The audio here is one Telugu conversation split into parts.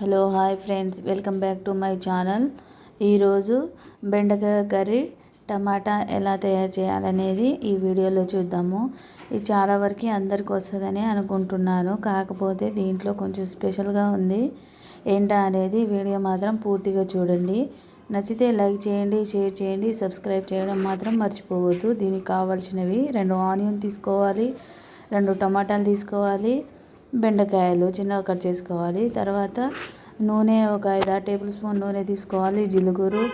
Hello hi friends. Welcome back to my channel. ఈరోజు బెండకాయ కర్రీ టమాటా ఎలా తయారు చేయాలనేది ఈ వీడియోలో చూద్దాము. ఇది చాలా వరకు అందరికి వస్తుందని అనుకుంటున్నాను కాకపోతే దీంట్లో కొంచెం స్పెషల్గా ఉంది. ఏంటా అనేది వీడియో మాత్రం పూర్తిగా చూడండి. నచ్చితే లైక్ చేయండి షేర్ చేయండి సబ్స్క్రైబ్ చేయడం మాత్రం మర్చిపోవద్దు. దీనికి కావాల్సినవి రెండు ఆనియన్ తీసుకోవాలి రెండు టమాటాలు తీసుకోవాలి బెండకాయలు చిన్నగా కట్ చేసుకోవాలి. తర్వాత నూనె ఒక ఐదు ఆరు టేబుల్ స్పూన్ నూనె తీసుకోవాలి. జీలకర్ర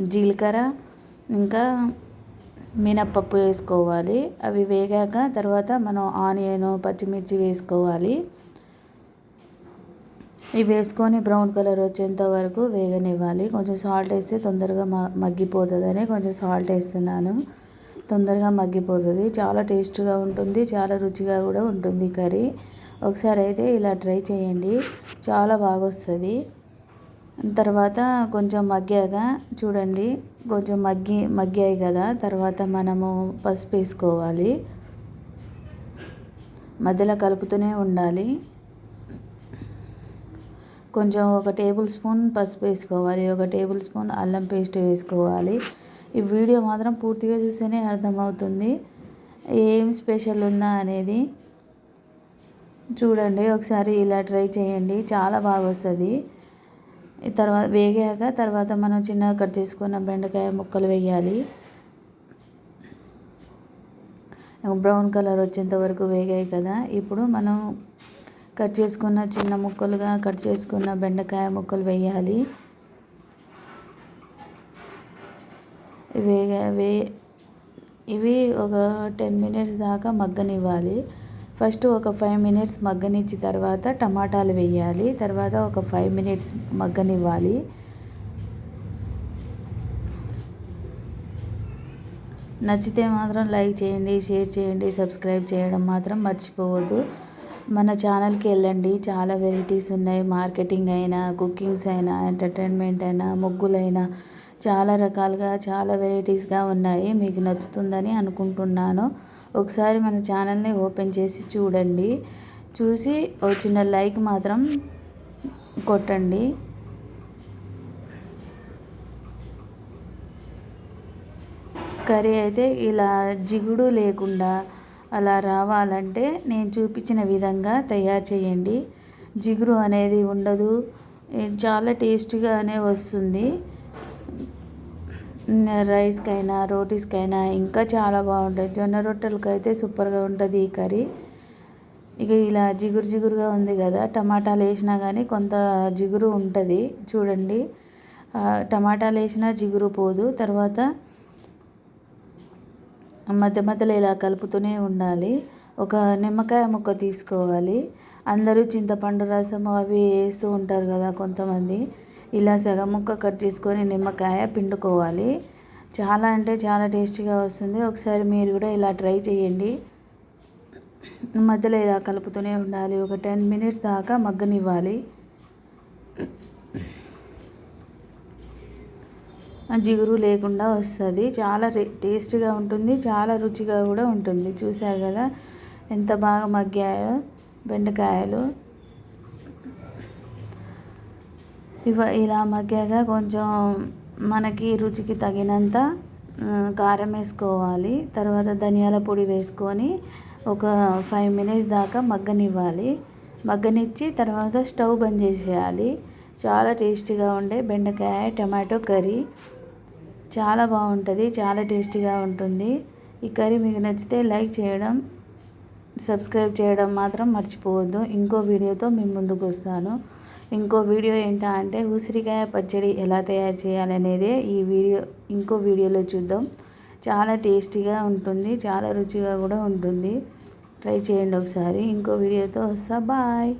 జీలకర్ర ఇంకా మినప్పప్పు వేసుకోవాలి. అవి వేగాక తర్వాత మనం ఆనియన్ పచ్చిమిర్చి వేసుకోవాలి. ఇవి వేసుకొని బ్రౌన్ కలర్ వచ్చేంత వరకు వేగనివ్వాలి. కొంచెం సాల్ట్ వేస్తే తొందరగా మగ్గిపోతుందని కొంచెం సాల్ట్ వేస్తున్నాను. తొందరగా మగ్గిపోతుంది. చాలా టేస్ట్గా ఉంటుంది. చాలా రుచిగా కూడా ఉంటుంది కర్రీ. ఒకసారి అయితే ఇలా ట్రై చేయండి. చాలా బాగా వస్తుంది తర్వాత కొంచెం మగ్గాక చూడండి. కొంచెం మగ్గి మగ్గాయి కదా. తర్వాత మనము పసుపు వేసుకోవాలి. మధ్యలో కలుపుతూనే ఉండాలి. కొంచెం ఒక టేబుల్ స్పూన్ పసుపు వేసుకోవాలి. ఒక టేబుల్ స్పూన్ అల్లం పేస్ట్ వేసుకోవాలి. ఈ వీడియో మాత్రం పూర్తిగా చూస్తేనే అర్థమవుతుంది. ఏం స్పెషల్ ఉందా అనేది చూడండి ఒకసారి ఇలా ట్రై చేయండి. చాలా బాగా వస్తుంది తర్వాత వేగాక తర్వాత మనం చిన్నగా కట్ చేసుకున్న బెండకాయ ముక్కలు వేయాలి. బ్రౌన్ కలర్ వచ్చేంత వరకు వేగాయి కదా. ఇప్పుడు మనం కట్ చేసుకున్న చిన్న ముక్కలుగా కట్ చేసుకున్న బెండకాయ ముక్కలు వేయాలి. వేగా వే ఇవి ఒక టెన్ మినిట్స్ దాకా మగ్గనివ్వాలి. ఫస్ట్ ఒక ఫైవ్ మినిట్స్ మగ్గనిచ్చి తర్వాత టమాటాలు వేయాలి. తర్వాత ఒక ఫైవ్ మినిట్స్ మగ్గనివ్వాలి. నచ్చితే మాత్రం లైక్ చేయండి షేర్ చేయండి సబ్స్క్రైబ్ చేయడం మాత్రం మర్చిపోవద్దు. మన ఛానల్కి వెళ్ళండి. చాలా వెరైటీస్ ఉన్నాయి. మార్కెటింగ్ అయినా కుకింగ్స్ అయినా ఎంటర్టైన్మెంట్ అయినా ముగ్గులైనా చాలా రకాలుగా చాలా వెరైటీస్గా ఉన్నాయి. మీకు నచ్చుతుందని అనుకుంటున్నాను. ఒకసారి మన ఛానల్ని ఓపెన్ చేసి చూడండి. చూసి ఒక చిన్న లైక్ మాత్రం కొట్టండి. కర్రీ అయితే ఇలా జిగుడు లేకుండా అలా రావాలంటే నేను చూపించిన విధంగా తయారు చేయండి. జిగురు అనేది ఉండదు. చాలా టేస్టీగానే వస్తుంది. రైస్కైనా రోటీస్కైనా ఇంకా చాలా బాగుంటుంది జొన్న రొట్టెలకు అయితే సూపర్గా ఉంటుంది ఈ కర్రీ. ఇక ఇలా జిగురు జిగురుగా ఉంది కదా టమాటాలు వేసినా కానీ కొంత జిగురు ఉంటుంది. చూడండి. టమాటాలు వేసినా జిగురు పోదు. తర్వాత మధ్య మధ్యలో ఇలా కలుపుతూనే ఉండాలి. ఒక నిమ్మకాయ ముక్క తీసుకోవాలి. అందరూ చింతపండు రసం అవి వేస్తూ ఉంటారు కదా కొంతమంది. ఇలా సగం ముక్క కట్ చేసుకొని నిమ్మకాయ పిండుకోవాలి. చాలా అంటే చాలా టేస్టీగా వస్తుంది. ఒకసారి మీరు కూడా ఇలా ట్రై చేయండి. మధ్యలో ఇలా కలుపుతూనే ఉండాలి. ఒక టెన్ మినిట్స్ దాకా మగ్గనివ్వాలి. జిగురు లేకుండా వస్తుంది. చాలా టేస్టీగా ఉంటుంది. చాలా రుచిగా కూడా ఉంటుంది. చూశారు కదా? ఎంత బాగా మగ్గాయో బెండకాయలు. ఇవ ఇలా మగ్గాక కొంచెం మనకి రుచికి తగినంత కారం వేసుకోవాలి. తర్వాత ధనియాల పొడి వేసుకొని ఒక ఫైవ్ మినిట్స్ దాకా మగ్గనివ్వాలి. మగ్గనిచ్చి తర్వాత స్టవ్ బంద్ చేసేయాలి. చాలా టేస్టీగా ఉండే బెండకాయ టమాటో కర్రీ. చాలా బాగుంటుంది చాలా టేస్టీగా ఉంటుంది. ఈ కర్రీ మీకు నచ్చితే లైక్ చేయడం సబ్స్క్రైబ్ చేయడం మాత్రం మర్చిపోవద్దు. ఇంకో వీడియోతో మీ ముందుకు వస్తాను. ఇంకో వీడియో ఏంటా అంటే ఉసిరికాయ పచ్చడి ఎలా తయారు చేయాలనేదే ఈ వీడియో ఇంకో వీడియోలో చూద్దాం. చాలా టేస్టీగా ఉంటుంది చాలా రుచిగా కూడా ఉంటుంది. ట్రై చేయండి ఒకసారి. ఇంకో వీడియోతో వస్తా. బాయ్.